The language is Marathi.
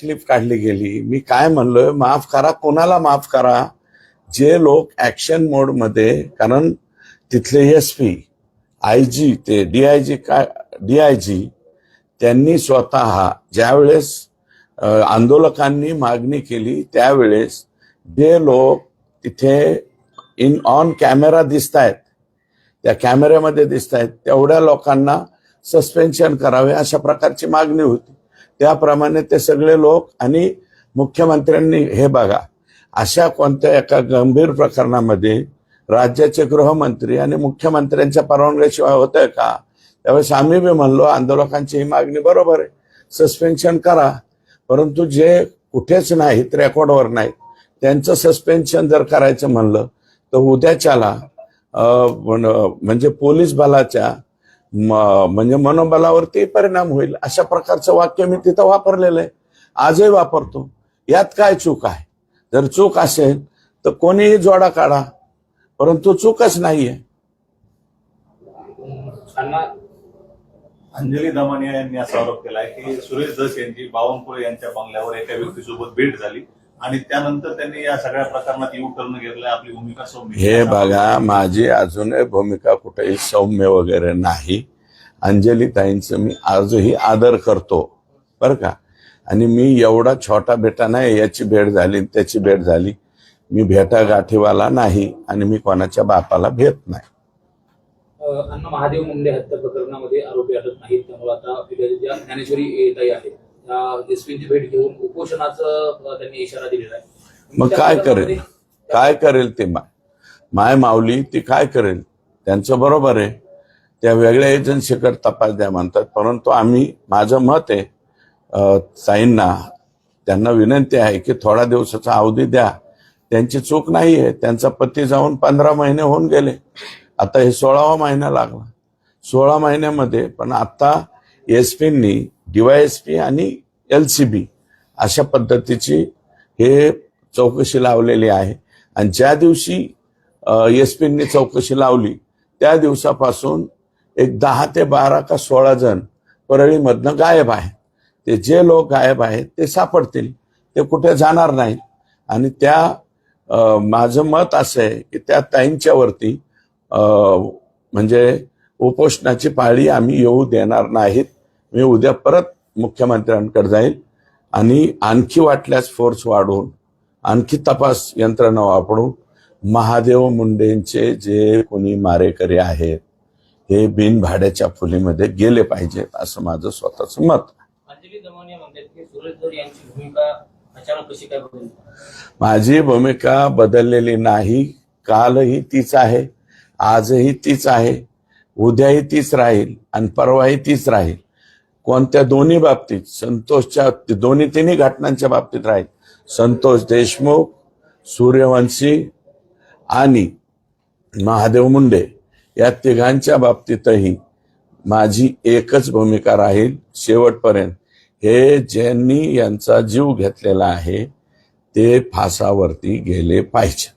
क्लिप काढली गेली. मी काय म्हणलोय माफ करा कोणाला माफ करा? जे लोक ऍक्शन मोडमध्ये कारण तिथले एस पी आय जी ते डीआयजी काय डीआयजी त्यांनी स्वतः ज्यावेळेस आंदोलकांनी मागणी केली त्यावेळेस जे लोक तिथे इन ऑन कॅमेरा दिसत आहेत त्या कॅमेऱ्यामध्ये दिसत आहेत तेवढ्या लोकांना सस्पेन्शन करावे अशा प्रकारची मागणी होती. त्याप्रमाणे ते सगळे लोक आणि मुख्यमंत्र्यांनी हे बघा अशा कोणत्या एका गंभीर प्रकरणामध्ये राज्याचे गृहमंत्री आणि मुख्यमंत्र्यांच्या परवानगीशिवाय होत आहे का? त्यावेळेस आम्ही बी म्हणलो आंदोलकांची ही मागणी बरोबर आहे. सस्पेन्शन करा. परंतु जे कुठेच नाहीत रेकॉर्डवर नाहीत त्यांचं सस्पेन्शन जर करायचं म्हणलं तर उद्याच्याला म्हणजे पोलीस बलाच्या म्हणजे मनोबलावरती परिणाम होईल. अशा प्रकारचं वाक्य मी तिथं वापरलेलं आहे. आजही वापरतो. यात काय चूक आहे? जर चूक असेल तर कोणीही जोडा काढा. परंतु चूकच नाहीये. अंजली दमानिया यांनी असा आरोप केलाय की सुरेश दस यांची बावनकुळे यांच्या बंगल्यावर एका व्यक्तीसोबत भेट झाली आणि त्यानंतर त्यांनी या सगळ्या प्रकरणात यू टर्न घेतलाय आपली भूमिका सौम्य. हे बघा माझी अजूनही भूमिका कुठेही सौम्य वगैरे नाही. अंजली ताईंचं मी आजही आदर करतो. बरं का? आणि मी एवढा छोटा बेटा नाही याची भेट झाली त्याची भेट झाली. मी भेटा गाठीवाला नाही आणि मी कोणाच्या बापाला भेट नाही. अण्णा महादेव मुंडे हत्या प्रकरणामध्ये आरोपी अटक नाहीत. त्यामुळे आता ज्या ज्ञानेश्वरी ताई आहेत त्या एसपीची भेट घेऊन उपोषणाचं त्यांनी इशारा दिलेला आहे. मग काय करेल? काय करेल ते मा? माय माऊली ती काय करेल? त्यांचं बरोबर आहे. त्या वेगळ्या एजन्सीकडे तपास द्या म्हणतात. परंतु आम्ही माझं मत आहे साईंना ताईंना त्यांना विनंती आहे की थोडा दिवसाचा अवधी द्या. त्यांची चूक नाही आहे. त्यांचा पती जाऊन पंधरा महिने होऊन गेले. आता हे सोळावा महिना लागला. सोळा महिन्यामध्ये पण आता एस पींनी डीवायएसपी आणि एल सी बी अशा पद्धतीची हे चौकशी लावलेली आहे. आणि ज्या दिवशी एस पींनी चौकशी लावली त्या दिवसापासून एक दहा ते बारा का सोळा जण परळीमधनं गायब आहे ते जे लोक गायब आहेत ते सापडतील. ते कुठे जाणार नाहीत. आणि त्या माझं मत असं आहे की त्या ताईंच्यावरती म्हणजे उपोषणाची पाळी आम्ही येऊ देणार नाहीत. मी उद्या परत मुख्यमंत्र्यांकडे जाईल आणि आणखी वाटल्यास फोर्स वाढवून आणखी तपास यंत्रणा वापरून महादेव मुंडेंचे जे कोणी मारेकरी आहेत हे बिनभाड्याच्या फुलीमध्ये गेले पाहिजेत असं माझं स्वतःच मत. माझी भूमिका बदललेली नाही. कालही तीच आहे आजही तीच आहे उद्याही तीच राहील आणि परवाही तीच राहील. कोणत्या दोन्ही बाबतीत? संतोषच्या दोन्ही तिन्ही घटनांच्या बाबतीत राहील. संतोष देशमुख सूर्यवंशी आणि महादेव मुंडे. या तिघांच्या बाबतीतही माझी एकच भूमिका राहील शेवटपर्यंत. हे ज्यांनी यांचा जीव घेतलेला आहे ते फासावरती गेले पाहिजे